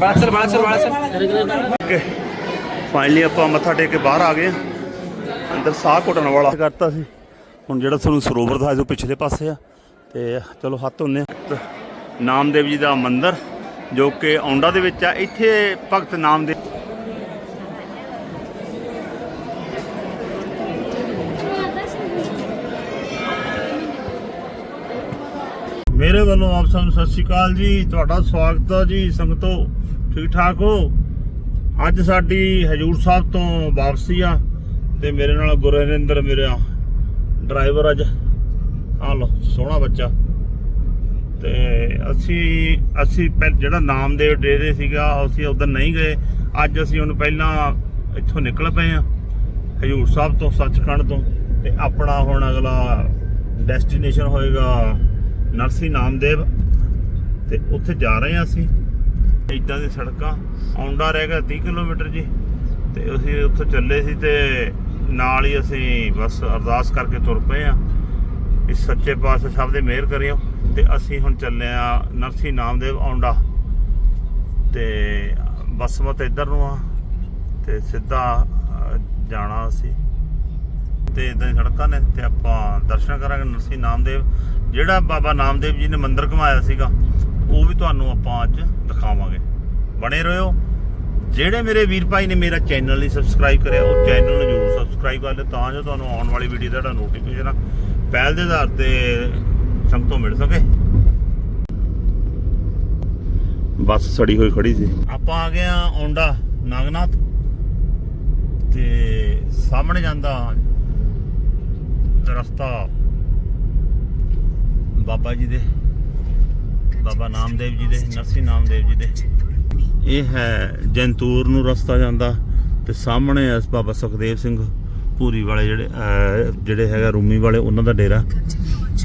ਬਾਲਸਰ ਬਾਲਸਰ ਬਾਲਸਰ। Finally ਆਪਾਂ ਮੱਥਾ ਟੇਕ ਕੇ ਬਾਹਰ ਆ ਗਏ। ਅੰਦਰ ਸਾਹ ਘੁੱਟਣ ਵਾਲਾ। ਕਰਤਾ ਸੀ। ਹੁਣ ਜਿਹੜਾ ਤੁਹਾਨੂੰ ਸਰੋਵਰ ਦਾ ਜੋ ਪਿਛਲੇ ਪਾਸੇ ਆ। ਤੇ ਚਲੋ ਹੱਥ ਆ। ਨਾਮਦੇਵ ਜੀ ਦਾ ਮੰਦਿਰ ਜੋ ਕਿ ਔਂਡਾ ਦੇ ਵਿੱਚ ਆ। ਇੱਥੇ ਭਗਤ ਨਾਮਦੇਵ ਮੇਰੇ ਵੱਲੋਂ ਆਪ ਸਭ ਨੂੰ ਸਤਿ ਸ਼੍ਰੀ ਅਕਾਲ ਜੀ। ਤੁਹਾਡਾ ਸਵਾਗਤ ਹੈ ਜੀ। ਸੰਗਤੋ, ਠੀਕ ਠਾਕ ਹੋ? ਅੱਜ ਸਾਡੀ ਹਜੂਰ ਸਾਹਿਬ ਤੋਂ ਵਾਪਸੀ ਆ ਤੇ ਮੇਰੇ ਨਾਲ ਗੁਰਿੰਦਰ ਮੇਰਾ ਡਰਾਈਵਰ ਅੱਜ। ਆ ਲੋ ਸੋਹਣਾ ਬੱਚਾ। ਤੇ ਅਸੀਂ ਅਸੀਂ ਪਹਿ- ਜਿਹੜਾ ਨਾਮਦੇਵ ਡੇਰੇ ਸੀਗਾ, ਅਸੀਂ ਉਧਰ ਨਹੀਂ ਗਏ। ਅੱਜ ਅਸੀਂ ਹੁਣ ਪਹਿਲਾਂ ਇੱਥੋਂ ਨਿਕਲ ਪਏ ਆ ਹਜੂਰ ਸਾਹਿਬ ਤੋਂ, ਸੱਚਖੰਡ ਤੋਂ। ਤੇ ਆਪਣਾ ਹੁਣ ਅਗਲਾ ਡੈਸਟੀਨੇਸ਼ਨ ਹੋਏਗਾ ਨਰਸੀ ਨਾਮਦੇਵ। ਤੇ ਉੱਥੇ ਜਾ ਰਹੇ ਆ ਅਸੀਂ। ਇਦਾਂ ਦੀ ਸੜਕਾਂ, ਆਉਂਦਾ ਰਹਿ ਗਿਆ 30 ਕਿਲੋਮੀਟਰ ਜੀ। ਤੇ ਅਸੀਂ ਉੱਥੋਂ ਚੱਲੇ ਸੀ ਤੇ ਨਾਲ ਹੀ ਅਸੀਂ ਬਸ ਅਰਦਾਸ ਕਰਕੇ ਤੁਰ ਪਏ ਆ ਇਸ ਸੱਚੇ ਪਾਤਸ਼ਾਹ ਸਭ ਦੇ ਮਿਹਰ ਕਰਿਓ। ਤੇ ਅਸੀਂ ਹੁਣ ਚੱਲੇ ਆ ਨਰਸੀ ਨਾਮਦੇਵ ਆਉਂਦਾ। ਤੇ ਬੱਸ ਮਤ ਇੱਧਰ ਨੂੰ ਆ। ਤੇ ਸਿੱਧਾ ਜਾਣਾ ਅਸੀਂ। ਤੇ ਇਦਾਂ ਸੜਕਾਂ ਨੇ, ਤੇ ਆਪਾਂ ਦਰਸ਼ਨ ਕਰਾਂਗੇ ਨਰਸੀ ਨਾਮਦੇਵ। ਜਿਹੜਾ ਬਾਬਾ ਨਾਮਦੇਵ ਜੀ ਨੇ ਮੰਦਿਰ ਘੁਮਾਇਆ ਸੀਗਾ, ਉਹ ਵੀ ਤੁਹਾਨੂੰ ਆਪਾਂ ਅੱਜ ਦਿਖਾਵਾਂਗੇ। ਬਣੇ ਰਹੋ। ਜਿਹੜੇ ਮੇਰੇ ਵੀਰ ਭਾਈ ਨੇ ਮੇਰਾ ਚੈਨਲ ਨਹੀਂ ਸਬਸਕ੍ਰਾਈਬ ਕਰਿਆ, ਉਹ ਚੈਨਲ ਨੂੰ ਜ਼ਰੂਰ ਸਬਸਕ੍ਰਾਈਬ ਕਰ ਲਿਓ, ਤਾਂ ਜੋ ਤੁਹਾਨੂੰ ਆਉਣ ਵਾਲੀ ਵੀਡੀਓ ਦਾ ਜਿਹੜਾ ਨੋਟੀਫਿਕੇਸ਼ਨ ਪਹਿਲ ਦੇ ਆਧਾਰ ਤੇ ਸੰਗਤੋਂ ਮਿਲ ਸਕੇ। ਬੱਸ ਸੜੀ ਹੋਈ ਖੜੀ ਸੀ। ਆਪਾਂ ਆ ਗਏ ਆ ਔਂਡਾ ਨਾਗਨਾਥ। ਤੇ ਸਾਹਮਣੇ ਜਾਂਦਾ ਰਸਤਾ ਬਾਬਾ ਜੀ ਦੇ, ਬਾਬਾ ਨਾਮਦੇਵ ਜੀ ਦੇ, ਨਰਸੀ ਨਾਮਦੇਵ ਜੀ ਦੇ। ਇਹ ਹੈ ਜੰਤੂਰ ਨੂੰ ਰਸਤਾ ਜਾਂਦਾ ਤੇ ਸਾਹਮਣੇ ਆ ਬਾਬਾ ਸੁਖਦੇਵ ਸਿੰਘ ਪੂਰੀ ਵਾਲੇ ਜਿਹੜੇ ਜਿਹੜੇ ਹੈਗਾ ਰੂਮੀ ਵਾਲੇ, ਉਹਨਾਂ ਦਾ ਡੇਰਾ।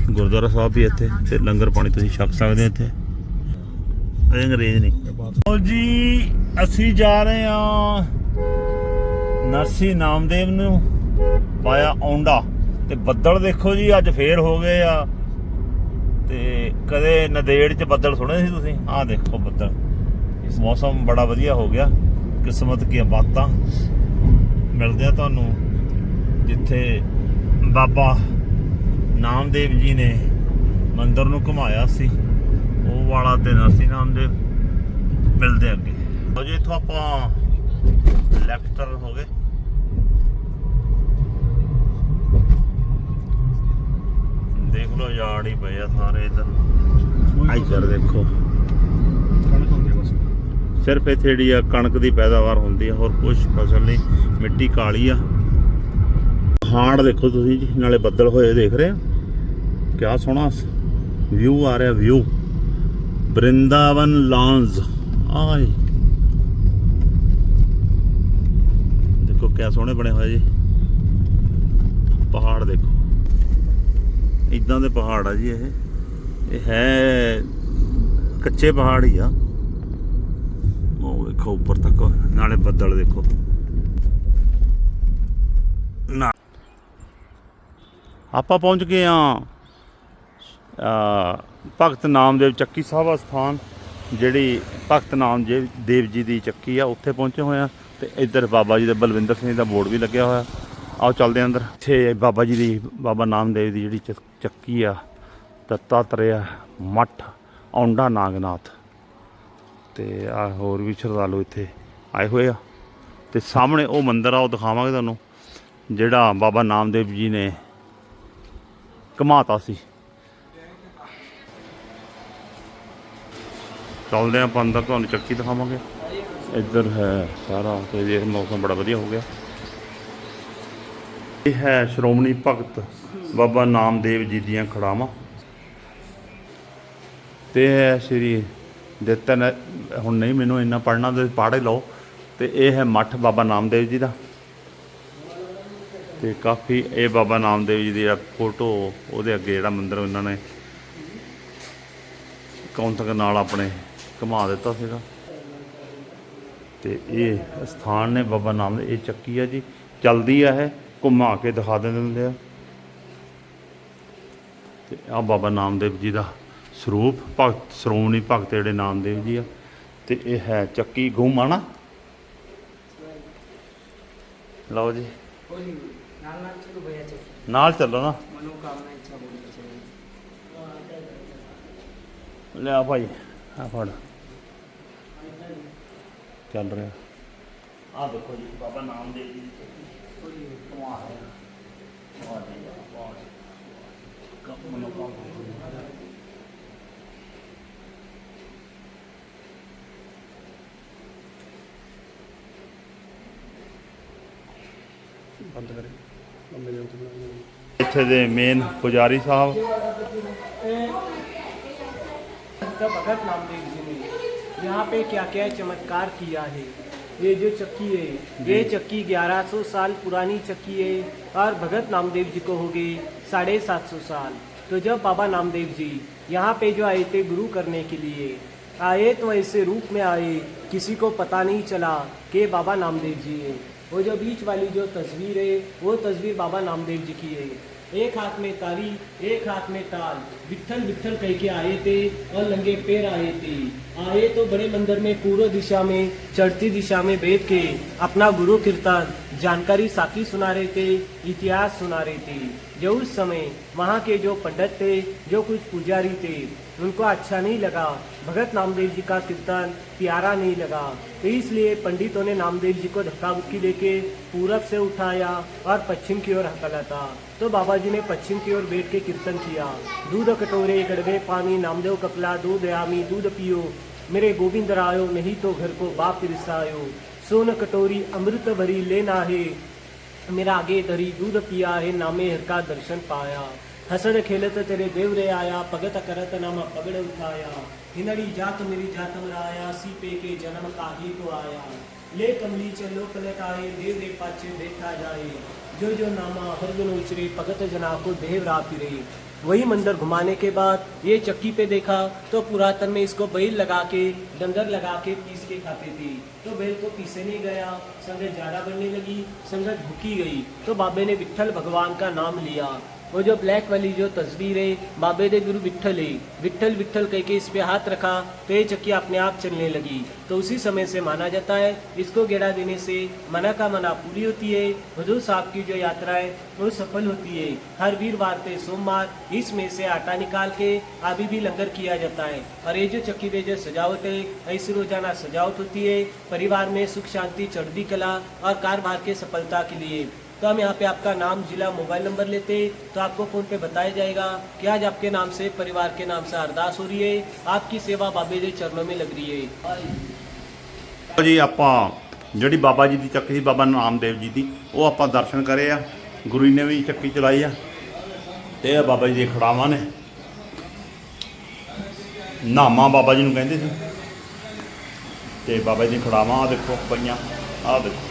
ਗੁਰਦੁਆਰਾ ਸਾਹਿਬ ਵੀ ਇੱਥੇ ਤੇ ਲੰਗਰ ਪਾਣੀ ਤੁਸੀਂ ਛਕ ਸਕਦੇ ਹੋ ਇੱਥੇ। ਇਹ ਅੰਗਰੇਜ਼ ਨਹੀਂ। ਲਓ ਜੀ, ਅਸੀਂ ਜਾ ਰਹੇ ਹਾਂ ਨਰਸੀ ਨਾਮਦੇਵ ਨੂੰ ਪਾਇਆ ਔਂਡਾ। ਤੇ ਬੱਦਲ ਦੇਖੋ ਜੀ, ਅੱਜ ਫੇਰ ਹੋ ਗਏ ਆ। ਤੇ ਕਦੇ ਨਦੇੜ ਚ ਬੱਦਲ ਸੁਣੇ ਸੀ ਤੁਸੀਂ? ਆਹ ਦੇਖੋ ਬੱਦਲ। ਇਸ ਮੌਸਮ ਬੜਾ ਵਧੀਆ ਹੋ ਗਿਆ। ਕਿਸਮਤ ਕੀ ਬਾਤਾਂ। ਮਿਲਦੇ ਆ ਤੁਹਾਨੂੰ, ਜਿੱਥੇ ਬਾਬਾ ਨਾਮਦੇਵ ਜੀ ਨੇ ਮੰਦਰ ਨੂੰ ਘੁਮਾਇਆ ਸੀ। ਉਹ ਵਾਲਾ ਤੇ ਨਰਸੀ ਨਾਮਦੇਵ। ਮਿਲਦੇ ਅੱਗੇ। ਲਓ ਜੀ, ਇੱਥੋਂ ਆਪਾਂ ਲੈਫਟ ਟਰਨ ਹੋ ਗਏ। ਦੇਖ ਲਓ ਯਾਰ ਹੀ ਪਏ ਆ ਸਾਰੇ ਇਧਰ। ਇੱਧਰ ਦੇਖੋ। ਕਣਕ ਹੁੰਦੀ ਆ ਬਸ। ਸਿਰਫ ਇੱਥੇ ਜਿਹੜੀ ਆ ਕਣਕ ਦੀ ਪੈਦਾਵਾਰ ਹੁੰਦੀ ਆ ਹੋਰ ਕੁਝ ਫਸਲ ਨਹੀਂ। ਮਿੱਟੀ ਕਾਲੀ ਆ। ਪਹਾੜ ਦੇਖੋ ਤੁਸੀਂ ਜੀ ਨਾਲੇ ਬੱਦਲ ਹੋਏ ਦੇਖ ਰਹੇ ਆ। ਕਿਆ ਸੋਹਣਾ ਵਿਊ ਆ ਰਿਹਾ ਵਿਊ ਬ੍ਰਿੰਦਾਵਨ ਲੌਂਜ ਆਏ। ਦੇਖੋ ਕਿਆ ਸੋਹਣੇ ਬਣੇ ਹੋਏ ਜੀ। ਪਹਾੜ ਦੇਖੋ। ਇਦਾਂ ਦੇ ਪਹਾੜ ਆ ਜੀ ਇਹ। ਇਹ ਹੈ ਕੱਚੇ ਪਹਾੜ ਹੀ ਆ। ਉਹ ਵੇਖੋ ਉੱਪਰ ਤੱਕ, ਨਾਲੇ ਬੱਦਲ ਦੇਖੋ। ਨਾ। ਆਪਾਂ ਪਹੁੰਚ ਗਏ ਆ ਭਗਤ ਨਾਮਦੇਵ ਚੱਕੀ ਸਾਹਿਬ ਸਥਾਨ ਜਿਹੜੀ ਭਗਤ ਨਾਮਦੇਵ ਦੇਵ ਜੀ ਦੀ ਚੱਕੀ ਆ, ਉੱਥੇ ਪਹੁੰਚੇ ਹੋਏ ਆ ਤੇ ਇੱਧਰ ਬਾਬਾ ਜੀ ਦੇ ਬਲਵਿੰਦਰ ਸਿੰਘ ਦਾ ਬੋਰਡ ਵੀ ਲੱਗਿਆ ਹੋਇਆ। ਆਓ ਚੱਲਦੇ ਆ ਅੰਦਰ। ਇੱਥੇ ਬਾਬਾ ਜੀ ਦੀ, ਬਾਬਾ ਨਾਮਦੇਵ ਦੀ ਜਿਹੜੀ ਚੱਕ- ਚੱਕੀ ਆ ਦੱਤਾਤਰੇਆ ਮੱਠ, ਔਂਡਾ ਨਾਗਨਾਥ ਤੇ ਆ ਹੋਰ ਵੀ ਸ਼ਰਧਾਲੂ ਇੱਥੇ ਆਏ ਹੋਏ ਆ। ਤੇ ਸਾਹਮਣੇ ਉਹ ਮੰਦਿਰ ਆ, ਉਹ ਦਿਖਾਵਾਂਗੇ ਤੁਹਾਨੂੰ, ਜਿਹੜਾ ਬਾਬਾ ਨਾਮਦੇਵ ਜੀ ਨੇ ਘਮਾਤਾ ਸੀ। ਚੱਲਦੇ ਆਪਾਂ ਅੰਦਰ, ਤੁਹਾਨੂੰ ਚੱਕੀ ਦਿਖਾਵਾਂਗੇ। ਇੱਧਰ ਹੈ ਸਾਰਾ, ਤੇ ਦੇਖ ਮੌਸਮ ਬੜਾ ਵਧੀਆ ਹੋ ਗਿਆ। ਇਹ ਹੈ ਸ਼੍ਰੋਮਣੀ ਭਗਤ ਬਾਬਾ ਨਾਮਦੇਵ ਜੀ ਦੀਆਂ ਖੜਾਵਾਂ। ਤੇ ਇਹ ਸ਼੍ਰੀ ਦਿੱਤਨ, ਹੁਣ ਨਹੀਂ ਮੈਨੂੰ ਇੰਨਾ ਪੜਨਾ ਤੇ ਪੜ੍ਹ ਹੀ ਲਓ। ਤੇ ਇਹ ਹੈ ਮੱਠ ਬਾਬਾ ਨਾਮਦੇਵ ਜੀ ਦਾ। ਤੇ ਕਾਫੀ ਇਹ ਬਾਬਾ ਨਾਮਦੇਵ ਜੀ ਦੀ ਫੋਟੋ, ਉਹਦੇ ਅੱਗੇ ਜਿਹੜਾ ਮੰਦਿਰ, ਉਹਨਾਂ ਨੇ ਕੌਂਤਕ ਨਾਲ ਆਪਣੇ ਘੁਮਾ ਦਿੱਤਾ ਸੀਗਾ। ਤੇ ਇਹ ਸਥਾਨ ਨੇ ਬਾਬਾ ਨਾਮਦੇਵ, ਇਹ ਚੱਕੀ ਆ ਜੀ। ਚਲਦੀ ਆ ਇਹ। ਘੁਮਾ ਕੇ ਦਿਖਾ ਦਿੰਦੇ ਆ। ਤੇ ਆ ਬਾਬਾ ਨਾਮਦੇਵ ਜੀ ਦਾ ਸਰੂਪ ਭਗਤ ਸ਼੍ਰੋਮਣੀ ਭਗਤ ਜਿਹੜੇ ਨਾਮਦੇਵ ਜੀ ਆ ਤੇ ਇਹ ਹੈ ਚੱਕੀ ਘੁਮਾਣਾ ਲਓ ਜੀ। ਨਾਲ ਨਾਲ ਚਲੋ ਭਈਆ ਚੱਲ। ਨਾਲ ਚੱਲੋ ਨਾ। ਇੱਛਾ ਬੋਲਣੀ ਚਾਹੀਏ ਲਿਆ ਭਾਈ ਆ ਫੜ। ਚੱਲ ਰਿਹਾ। ਆ ਦੇਖੋ ਜੀ ਬਾਬਾ ਨਾਮਦੇਵ ਜੀ ਦੀ ਚੱਕੀ ਕਮਾਲ ਹੈ ਬਹੁਤ ਹੀ ਬਹੁਤ ਕੰਮ ਮਨੋਕਾਮਨਾ ਬੰਦ ਕਰੇ ਲੰਮੇ ਦਿਨ ਤੋਂ ਬਣਾਈ ਇੱਥੇ ਦੇ ਮੇਨ ਪੁਜਾਰੀ ਸਾਹਿਬ तो भगत नामदेव जी ने यहाँ पे क्या क्या चमत्कार किया है ये जो चक्की है ये चक्की 1100 साल पुरानी चक्की है और भगत नामदेव जी को हो गए साढ़े सात सौ साल। तो जब बाबा नामदेव जी यहाँ पे जो आए थे गुरु करने के लिए आए तो ऐसे रूप में आए किसी को पता नहीं चला कि बाबा नामदेव जी है। वो जो बीच वाली जो तस्वीर है वो तस्वीर बाबा नामदेव जी की है। एक हाथ में ताली एक हाथ में ताल। विठल विठल कह के आए थे और लंगे पैर आए थे। आए तो बड़े मंदिर में पूर्व दिशा में, चढ़ती दिशा में बैठ के अपना गुरु कीर्तन, जानकारी साथी सुना रहे थे, इतिहास सुना रहे थे। जो उस समय वहाँ के जो पंडित थे, जो कुछ पुजारी थे उनको अच्छा नहीं लगा। भगत नामदेव जी का कीर्तन प्यारा नहीं लगा। तो इसलिए पंडितों ने नामदेव जी को धक्का बुक्की लेके पूरब से उठाया और पश्चिम की ओर हकला था तो बाबा जी ने पश्चिम की ओर बैठ के कीर्तन किया। दूध कटोरे गड़बे पानी, नामदेव कपला, दूध आमी, दूध पियो। मेरे गोविंद रायो, नहीं तो घर को बाप रिसायो। सोन कटोरी, अमृत भरी, लेना है। मेरा आगे धरी दूध पिया है, नामे हर का दर्शन पाया। हसड़ खेलत तेरे देव रे आया भगत करत नाम पगड़ उठाया हिनड़ी जात मेरी जात मराया सीपे के जन्म का ही तो आया ले कमली चलो पलट आए देव पाछे देखा जाए जो जो नामा हर उचरे भगत जना को देव रा फिरे वही मंदिर घुमाने के बाद ये चक्की पे देखा तो पुरातन में इसको बैल लगा के डंगर लगा के पीस के खाते थे तो बैल को पीसे नहीं गया संगत ज़्यादा बनने लगी संगत भूखी गई तो बाबे ने विठल भगवान का नाम लिया वो जो ब्लैक वाली जो तस्वीर है, बाबे दे गुरु विठल है। विठल विठल कह के इस पे हाथ रखा तो ये चक्की अपने आप चलने लगी। तो उसी समय से माना जाता है, इसको गेड़ा देने से मना का मना पूरी होती है। हजूर साहब की जो यात्रा है, वो सफल होती है। हर वीरवार से सोमवार, इसमें से आटा निकाल के अभी भी लंगर किया जाता है। और ये जो चक्की पे जो सजावट है, ऐसी रोज़ाना सजावट होती है, परिवार में सुख शांति, चढ़ती कला और कारोबार के सफलता के लिए। तो हम यहाँ पे आपका नाम जिला मोबाइल नंबर लेते तो आपको फोन पे बताया जाएगा कि आज आपके नाम से परिवार के नाम से अरदास हो रही है आपकी सेवा बाबे के चरणों में लग रही है ਲਓ ਜੀ ਆਪਾਂ ਜਿਹੜੀ ਬਾਬਾ ਜੀ ਦੀ ਚੱਕੀ ਸੀ ਬਾਬਾ ਨਾਮਦੇਵ ਜੀ ਦੀ ਉਹ ਆਪਾਂ ਦਰਸ਼ਨ ਕਰੇ ਆ ਗੁਰੂ ਜੀ ਨੇ ਵੀ ਚੱਕੀ ਚਲਾਈ ਆ ਤੇ ਇਹ ਬਾਬਾ ਜੀ ਦੇ ਖੜਾਵਾਂ ਨੇ ਨਾਮਾ ਬਾਬਾ ਜੀ ਨੂੰ ਕਹਿੰਦੇ ਸੀ ਤੇ ਬਾਬਾ ਜੀ ਦੀ ਖੜਾਵਾਂ ਆ ਦੇਖੋ ਪਈਆਂ ਆ ਦੇਖੋ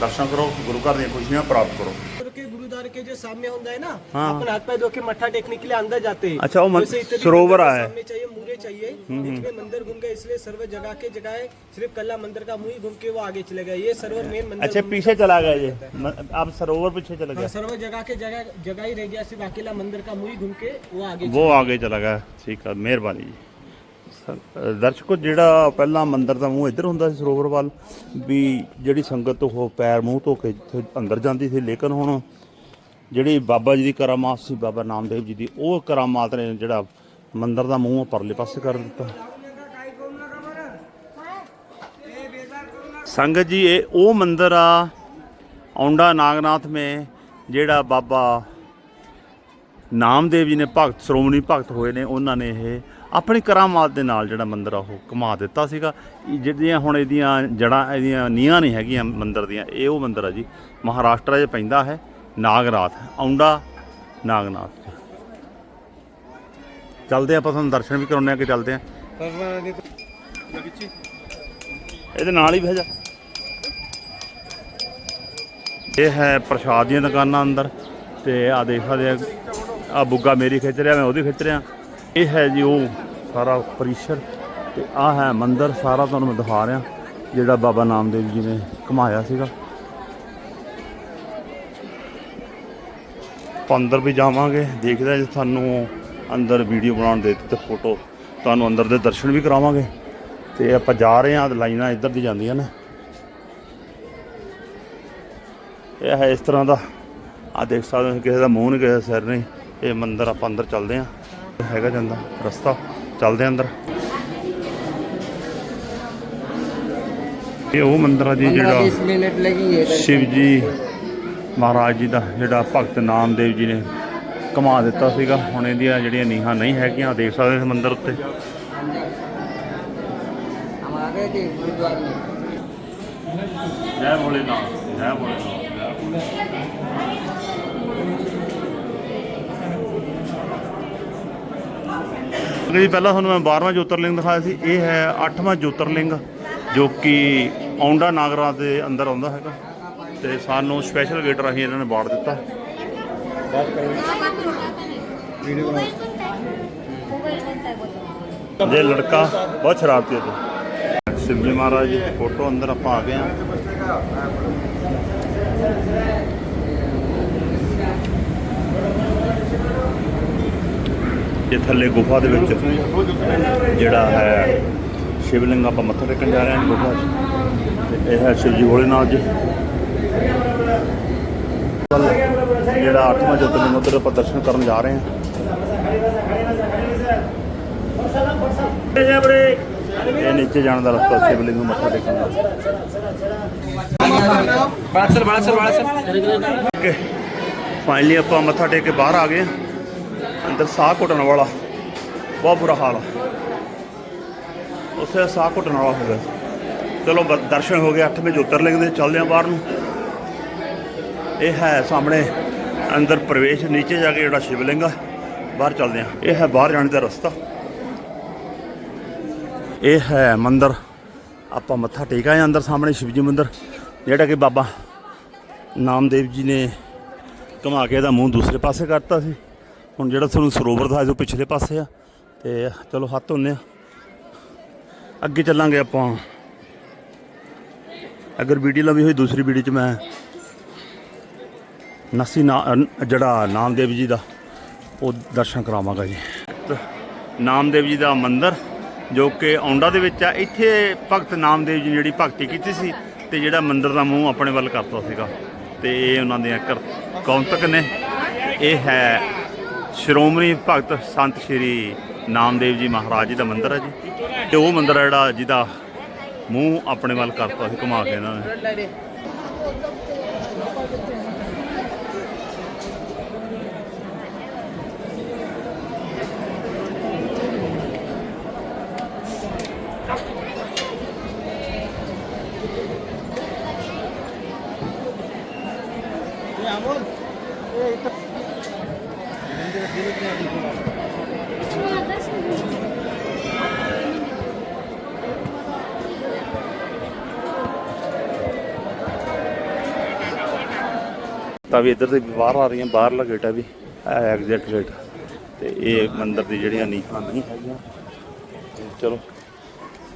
ਦਰਸ਼ਨ ਕਰੋ ਗੁਰੂ ਘਰ ਦੀਆਂ ਖੁਸ਼ੀਆਂ ਪ੍ਰਾਪਤ ਕਰੋ के गुरुद्वारे के जो सामने होता है ना हाँ। अपन हाथ पैर धो के मत्था टेकने के लिए अंदर जाते हैं अच्छा, वो मन- जैसे इतने सरोवर मंदिर के है। सामने चाहिए मुरे चाहिए बीच में मंदिर घूम गए इसलिए सर्वर जगह के जगह है सिर्फ कल्ला मंदिर का मुंह ही घूम के वो आगे चले गए ये सर्वर मेन मंदिर अच्छा घूम पीछे चला गया ये म- अब सरोवर पीछे चला हाँ, गया सर्वर जगह के जगह जगह ही रह गया सिर्फ अकेला मंदिर का मुंह ही घूम के वो आगे ਉਹ ਆਗੇ ਚਲਾ ਗਿਆ ਠੀਕ ਆ ਮਿਹਰਬਾਨੀ ਜੀ ਸ- ਅ, ਦਰਸ਼ਕੋ, ਜਿਹੜਾ ਪਹਿਲਾਂ ਮੰਦਰ ਦਾ ਮੂੰਹ ਇੱਧਰ ਹੁੰਦਾ ਸੀ ਸਰੋਵਰ ਵੱਲ, ਵੀ ਜਿਹੜੀ ਸੰਗਤ ਉਹ ਪੈਰ ਮੂੰਹ ਧੋ ਕੇ ਅੰਦਰ ਜਾਂਦੀ ਸੀ, ਲੇਕਿਨ ਹੁਣ ਜਿਹੜੀ ਬਾਬਾ ਜੀ ਦੀ ਕਰਾਮਾਤ ਸੀ, ਬਾਬਾ ਨਾਮਦੇਵ ਜੀ ਦੀ, ਉਹ ਕਰਾਮਾਤ ਨੇ ਜਿਹੜਾ ਮੰਦਰ ਦਾ ਮੂੰਹ ਪਰਲੇ ਪਾਸੇ ਕਰ ਦਿੱਤਾ। ਸੰਗਤ ਜੀ, ਇਹ ਉਹ ਮੰਦਰ ਆ, ਔਂਡਾ ਨਾਗਨਾਥ ਮੇ, ਜਿਹੜਾ ਬਾਬਾ ਨਾਮਦੇਵ ਜੀ ਨੇ ਭਗਤ, ਸ਼੍ਰੋਮਣੀ ਭਗਤ ਹੋਏ ਨੇ, ਉਹਨਾਂ ਨੇ ਇਹ ਆਪਣੀ ਕਰਾਮਾਤ ਦੇ ਨਾਲ ਜਿਹੜਾ ਮੰਦਿਰ ਆ, ਉਹ ਕਮਾ ਦਿੱਤਾ ਸੀਗਾ। ਜਿਹੜੀਆਂ ਹੁਣ ਇਹਦੀਆਂ ਜੜਾਂ, ਇਹਦੀਆਂ ਨੀਹਾਂ ਨਹੀਂ ਹੈਗੀਆਂ ਮੰਦਿਰ ਦੀਆਂ, ਇਹ ਉਹ ਮੰਦਿਰ ਆ ਜੀ। ਮਹਾਰਾਸ਼ਟਰ 'ਚ ਪੈਂਦਾ ਹੈ, ਨਾਗਨਾਥ ਆਉਂਡਾ ਨਾਗਨਾਥ 'ਚ। ਚੱਲਦੇ ਆਪਾਂ ਤੁਹਾਨੂੰ ਦਰਸ਼ਨ ਵੀ ਕਰਾਉਂਦੇ ਆ ਕਿ ਚੱਲਦੇ ਆ ਇਹਦੇ ਨਾਲ ਹੀ ਬਹਿ ਜਾ। ਇਹ ਹੈ ਪ੍ਰਸ਼ਾਦ ਦੀਆਂ ਦੁਕਾਨਾਂ ਅੰਦਰ, ਤੇ ਆ ਦੇਖ ਸਕਦੇ ਆ ਆ ਬੁੱਗਾ ਮੇਰੀ ਖਿੱਚ ਰਿਹਾ, ਮੈਂ ਉਹਦੀ ਖਿੱਚ ਰਿਹਾ। ਇਹ ਹੈ ਜੀ ਉਹ ਸਾਰਾ ਪਰਿਸਰ ਤੇ ਆ ਹੈ ਮੰਦਿਰ, ਸਾਰਾ ਤੁਹਾਨੂੰ ਮੈਂ ਦਿਖਾ ਰਿਹਾ, ਜਿਹੜਾ ਬਾਬਾ ਨਾਮਦੇਵ ਜੀ ਨੇ ਘਮਾਇਆ ਸੀਗਾ। ਆਪਾਂ ਅੰਦਰ ਵੀ ਜਾਵਾਂਗੇ, ਦੇਖਦੇ ਹਾਂ ਜੇ ਤੁਹਾਨੂੰ ਅੰਦਰ ਵੀਡੀਓ ਬਣਾਉਣ ਦੇ ਦਿੱਤੇ ਫੋਟੋ ਤੁਹਾਨੂੰ ਅੰਦਰ ਦੇ ਦਰਸ਼ਨ ਵੀ ਕਰਾਵਾਂਗੇ। ਤੇ ਆਪਾਂ ਜਾ ਰਹੇ ਹਾਂ, ਲਾਈਨਾਂ ਇੱਧਰ ਦੀ ਜਾਂਦੀਆਂ ਨੇ। ਇਹ ਹੈ ਇਸ ਤਰ੍ਹਾਂ ਦਾ। ਆ ਦੇਖ ਸਕਦੇ ਹੋ, ਕਿਸੇ ਦਾ ਮੂੰਹ ਨਹੀਂ, ਕਿਸੇ ਦਾ ਸਿਰ ਨਹੀਂ। ਇਹ ਮੰਦਿਰ ਆਪਾਂ ਅੰਦਰ ਚੱਲਦੇ ਹਾਂ। ਹੈਗਾ ਜਾਂਦਾ ਰਸਤਾ ਚੱਲਦੇ ਅੰਦਰ। ਇਹ ਉਹ ਮੰਦਿਰ ਆ ਜੀ ਜਿਹੜਾ ਸ਼ਿਵ ਜੀ ਮਹਾਰਾਜ ਜੀ ਦਾ ਜਿਹੜਾ ਭਗਤ ਨਾਮਦੇਵ ਜੀ ਨੇ ਕਮਾ ਦਿੱਤਾ ਸੀਗਾ। ਹੁਣ ਇਹਦੀਆਂ ਜਿਹੜੀਆਂ ਨੀਹਾਂ ਨਹੀਂ ਹੈਗੀਆਂ ਦੇਖ ਸਕਦੇ ਇਸ ਮੰਦਿਰ ਉੱਤੇ। ਜੈ ਭੋਲੇ ਨਾਥ ਜੈ ਭੋਲੇ ਨਾਥ ਸਿੰਘ ਪਹਿਲਾਂ ਤੁਹਾਨੂੰ ਮੈਂ 12ਵਾਂ ਜੋਤਰਲਿੰਗ ਦਿਖਾਇਆ ਸੀ। ਇਹ ਹੈ 8ਵਾਂ ਜੋਤਰਲਿੰਗ ਜੋ ਕਿ ਔਂਡਾ ਨਾਗਰਾ ਦੇ ਅੰਦਰ ਆਉਂਦਾ ਹੈਗਾ। ਤੇ ਸਾਨੂੰ ਸਪੈਸ਼ਲ ਗੇਟ ਰਾਹੀਂ ਇਹਨਾਂ ਨੇ ਬਾੜ ਦਿੱਤਾ। ਜੇ ਲੜਕਾ ਬਹੁਤ ਸ਼ਰਾਰਤੀ ਹੈ ਸਿਮਲੇ ਮਹਾਰਾਜ ਦੀ ਫੋਟੋ ਅੰਦਰ ਆਪਾਂ ਆ ਗਏ ਆ ਇਹ ਥੱਲੇ ਗੁਫਾ ਦੇ ਵਿੱਚ ਜਿਹੜਾ ਹੈ ਸ਼ਿਵਲਿੰਗ ਆਪਾਂ ਮੱਥਾ ਟੇਕਣ ਜਾ ਰਹੇ ਹਾਂ ਗੁਫਾ 'ਚ। ਇਹ ਹੈ ਸ਼ਿਵਜੀ ਨਾਲ ਜੀ। ਜਿਹੜਾ 8ਵਾਂ ਜੋਤਿਰਲਿੰਗ ਉੱਤੇ ਆਪਾਂ ਦਰਸ਼ਨ ਕਰਨ ਜਾ ਰਹੇ ਹਾਂ। ਇਹ ਨੀਚੇ ਜਾਣ ਦਾ ਰਸਤਾ ਸ਼ਿਵਲਿੰਗ ਨੂੰ ਮੱਥਾ ਟੇਕਣ ਦਾ। ਬਾਸਰ ਬਾਸਰ ਬਾਸਰ ਫਾਈਨਲੀ ਆਪਾਂ ਮੱਥਾ ਟੇਕ ਕੇ ਬਾਹਰ ਆ ਗਏ ਹਾਂ। ਅੰਦਰ ਸਾਹ ਘੁੱਟਣ ਵਾਲਾ। ਬਹੁਤ ਬੁਰਾ ਹਾਲ ਆ। ਉੱਥੇ ਸਾਹ ਘੁੱਟਣ ਵਾਲਾ ਹੋ ਗਿਆ। ਚਲੋ, ਬ- ਦਰਸ਼ਨ ਹੋ ਗਏ 8ਵੇਂ ਜੋਤਰਲਿੰਗ ਦੇ ਚੱਲਦੇ ਆ ਬਾਹਰ ਨੂੰ। ਇਹ ਹੈ ਸਾਹਮਣੇ, ਅੰਦਰ ਪ੍ਰਵੇਸ਼, ਨੀਚੇ ਜਾ ਕੇ ਜਿਹੜਾ ਸ਼ਿਵਲਿੰਗ ਆ, ਬਾਹਰ ਚੱਲਦੇ ਆ ਇਹ ਹੈ ਬਾਹਰ ਜਾਣ ਦਾ ਰਸਤਾ। ਇਹ ਹੈ ਮੰਦਰ। ਆਪਾਂ ਮੱਥਾ ਟੇਕ ਆਏ ਅੰਦਰ ਸਾਹਮਣੇ, ਸ਼ਿਵਜੀ ਮੰਦਰ, ਜਿਹੜਾ ਕਿ ਬਾਬਾ ਨਾਮਦੇਵ ਜੀ ਨੇ ਘੁਮਾ ਕੇ ਇਹਦਾ ਮੂੰਹ ਦੂਸਰੇ ਪਾਸੇ ਕਰਤਾ ਸੀ। ਹੁਣ ਜਿਹੜਾ ਤੁਹਾਨੂੰ ਸਰੋਵਰ ਦਾ ਜੋ ਪਿਛਲੇ ਪਾਸੇ ਆ, ਤੇ ਚਲੋ ਹੱਥ ਧੋਨੇ ਆ। ਅੱਗੇ ਚੱਲਾਂਗੇ ਆਪਾਂ। ਅਗਰ ਵੀਡੀਓ ਲੰਬੀ ਹੋਈ, ਦੂਸਰੀ ਵੀਡੀਓ 'ਚ ਮੈਂ ਨਸੀ ਨਾ ਜਿਹੜਾ ਨਾਮਦੇਵ ਜੀ ਦਾ, ਉਹ ਦਰਸ਼ਨ ਕਰਾਵਾਂਗਾ ਜੀ। ਨਾਮਦੇਵ ਜੀ ਦਾ ਮੰਦਿਰ, ਜੋ ਕਿ ਔਂਡਾ ਦੇ ਵਿੱਚ ਆ। ਇੱਥੇ ਭਗਤ ਨਾਮਦੇਵ ਜੀ ਨੇ ਜਿਹੜੀ ਭਗਤੀ ਕੀਤੀ ਸੀ, ਤੇ ਜਿਹੜਾ ਮੰਦਿਰ ਦਾ ਮੂੰਹ ਆਪਣੇ ਵੱਲ ਕਰਤਾ ਸੀਗਾ। ਤੇ ਇਹ ਉਹਨਾਂ ਦੇ ਕਰ ਕੌਂਤਕ ਨੇ। ਇਹ ਹੈ ਸ਼੍ਰੋਮਣੀ ਭਗਤ ਸੰਤ ਸ਼੍ਰੀ ਨਾਮਦੇਵ ਜੀ ਮਹਾਰਾਜ ਜੀ ਦਾ ਮੰਦਿਰ ਹੈ ਜੀ। ਤੇ ਉਹ ਮੰਦਿਰ ਹੈ ਜਿਹੜਾ ਜਿਹਦਾ ਮੂੰਹ ਆਪਣੇ ਵੱਲ ਕਰਤਾ ਸੀ, ਘੁਮਾ ਕੇ ਇਹਨਾਂ ਨੇ। ਤਾਂ ਵੀ ਇੱਧਰ ਦੇ ਬਾਹਰ ਆ ਰਹੀਆਂ, ਬਾਹਰਲਾ ਗੇਟ ਹੈ ਵੀ। ਹੈ ਐਗਜ਼ਿਟ ਗੇਟ ਤੇ ਇਹ ਮੰਦਿਰ ਦੀ ਜਿਹੜੀਆਂ ਨੀਹਾਂ ਨਹੀਂ ਹੈਗੀਆਂ ਚਲੋ,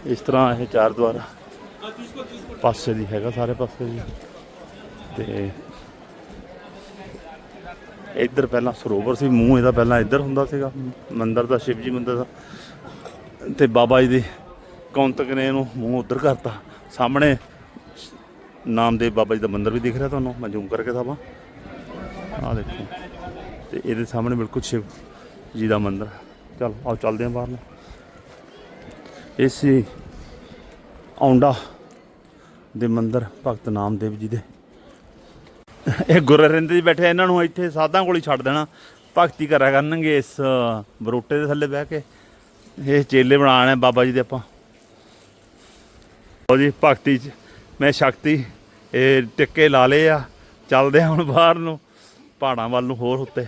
ਇਸ ਤਰ੍ਹਾਂ ਇਹ ਚਾਰ ਦੁਆਰਾ ਪਾਸੇ ਦੀ ਹੈਗਾ ਸਾਰੇ ਪਾਸੇ ਦੀ। ਤੇ ਇੱਧਰ ਪਹਿਲਾਂ ਸਰੋਵਰ ਸੀ, ਮੂੰਹ ਇਹਦਾ ਪਹਿਲਾਂ ਇੱਧਰ ਹੁੰਦਾ ਸੀਗਾ, ਮੰਦਿਰ ਦਾ ਸ਼ਿਵ ਜੀ ਮੰਦਿਰ ਦਾ। ਤੇ ਬਾਬਾ ਜੀ ਦੇ ਕੌਂਤਕ ਨੇ ਇਹਨੂੰ ਮੂੰਹ ਉੱਧਰ ਕਰਤਾ। ਸਾਹਮਣੇ ਨਾਮਦੇਵ ਬਾਬਾ ਜੀ ਦਾ ਮੰਦਿਰ ਵੀ ਦਿਖ ਰਿਹਾ ਤੁਹਾਨੂੰ, ਮੈਂ ਜ਼ੂਮ ਕਰਕੇ ਦਿਖਾਵਾਂ। ਆਹ ਦੇਖੋ। ਤੇ ਇਹਦੇ ਸਾਹਮਣੇ ਬਿਲਕੁਲ ਸ਼ਿਵ ਜੀ ਦਾ ਮੰਦਿਰ। ਚਲ, ਆਓ ਚੱਲਦੇ ਹਾਂ ਬਾਹਰ ਨੂੰ। ਇਹ ਸੀ ਔਂਡਾ ਦੇ ਮੰਦਿਰ, ਭਗਤ ਨਾਮਦੇਵ ਜੀ ਦੇ। ਇਹ ਗੁਰੂ ਰਹਿੰਦੇ ਜੀ ਬੈਠੇ ਇਹਨਾਂ ਨੂੰ ਇੱਥੇ ਸਾਧਾਂ ਕੋਲ ਹੀ ਛੱਡ ਦੇਣਾ। ਭਗਤੀ ਕਰਿਆ ਕਰਨਗੇ ਇਸ ਬਰੋਟੇ ਦੇ ਥੱਲੇ ਬਹਿ ਕੇ। ਇਹ ਚੇਲੇ ਬਣਾਣੇ ਬਾਬਾ ਜੀ ਦੇ ਆਪਾਂ। ਲਓ ਜੀ, ਭਗਤੀ ਚ ਮੈਂ ਸ਼ਕਤੀ, ਇਹ ਟਿੱਕੇ ਲਾ ਲਏ ਆ। ਚੱਲਦੇ ਆ ਹੁਣ ਬਾਹਰ ਨੂੰ, ਪਹਾੜਾਂ ਵੱਲ ਨੂੰ ਹੋਰ ਉੱਤੇ।